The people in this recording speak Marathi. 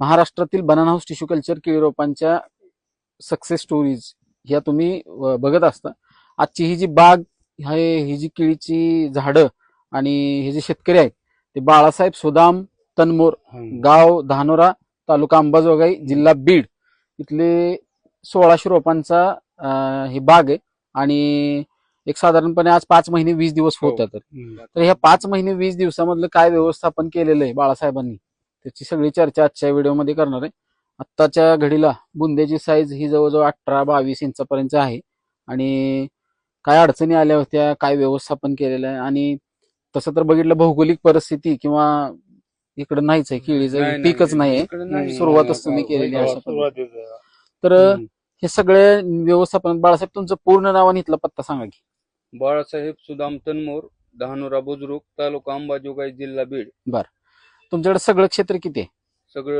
महाराष्ट्रातील बनाना हाऊस टिश्यू कल्चर केळी रोपांच्या सक्सेस स्टोरीज ह्या तुम्ही बघत असता. आजची ही जी बाग आहे ही जी केळीची झाडं आणि हे जे शेतकरी आहेत ते बाळासाहेब सुदाम तनमोर गाव धानोरा तालुका अंबाजोगाई जिल्हा बीड. इथले सोळाशे रोपांचा ही बाग आहे आणि एक साधारणपणे आज पाच महिने वीस दिवस हो. होतात तर ह्या पाच महिने वीस दिवसामधलं काय व्यवस्थापन केलेलं आहे बाळासाहेबांनी? त्याची सगळी चर्चा आजच्या व्हिडिओमध्ये करणार आहे. आत्ताच्या घडीला बुंद्याची साईज ही जवळजवळ अठरा बावीस इंचापर्यंत आहे. आणि काय अडचणी आल्या होत्या काय व्यवस्थापन केलेलं आहे आणि तसं तर बघितलं भौगोलिक परिस्थिती किंवा इकडं नाहीच आहे केळीचं पीकच नाही. आहे सुरुवातच तुम्ही केलेली आहे. तर. हे सगळे व्यवस्थापन बाळासाहेब तुमचं पूर्ण नाव आणि इथला पत्ता सांगा की. बाळासाहेब सुदाम तनमोर धानोरा बुजुर्ग तालुका अंबाजोगाई जिल्हा बीड. तुमच्याकडे सगळं क्षेत्र किती आहे? सगळं